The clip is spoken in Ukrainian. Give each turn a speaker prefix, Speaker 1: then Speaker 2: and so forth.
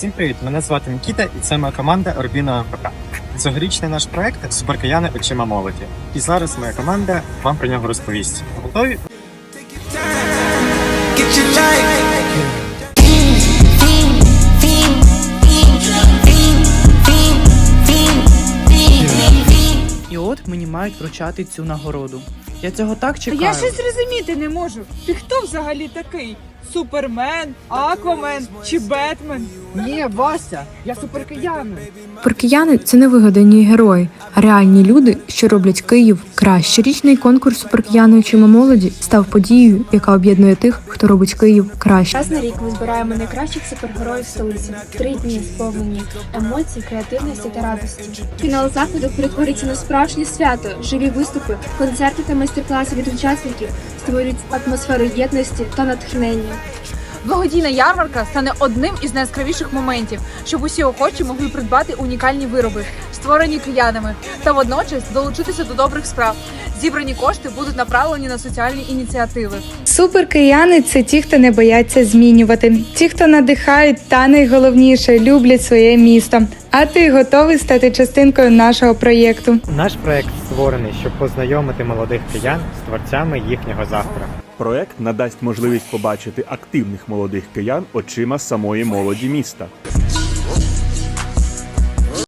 Speaker 1: Всім привіт! Мене звати Нікіта, і це моя команда Орбіно МПК. Цьогорічний наш проект Суперкаяни очима молоді. І зараз моя команда вам про нього розповість. Готові?
Speaker 2: І от мені мають вручати цю нагороду. Я цього так чекаю.
Speaker 3: Я щось зрозуміти не можу. Ти хто взагалі такий? Супермен, Аквамен чи Бетмен?
Speaker 4: Ні, Вася, я суперкиянин.
Speaker 5: Паркияни це не вигадані герої, реальні люди, що роблять Київ краще. Щорічний конкурс суперкияни очима молоді став подією, яка об'єднує тих, хто робить Київ краще.
Speaker 6: Раз на рік ми збираємо найкращих супергероїв столиці. Три дні сповнені емоцій, креативності та радості. Фінал заходу перетвориться на справжнє свято, живі виступи, концерти та майстер-класи від учасників створюють атмосферу єдності та натхнення.
Speaker 3: Благодійна ярмарка стане одним із найяскравіших моментів, щоб усі охочі могли придбати унікальні вироби, створені киянами, та водночас долучитися до добрих справ. Зібрані кошти будуть направлені на соціальні ініціативи.
Speaker 7: Суперкияни це ті, хто не бояться змінювати, ті, хто надихають та найголовніше люблять своє місто. А ти готовий стати частинкою нашого проєкту?
Speaker 1: Наш проект створений, щоб познайомити молодих киян з творцями їхнього завтра.
Speaker 8: Проект надасть можливість побачити активних молодих киян очима самої молоді міста.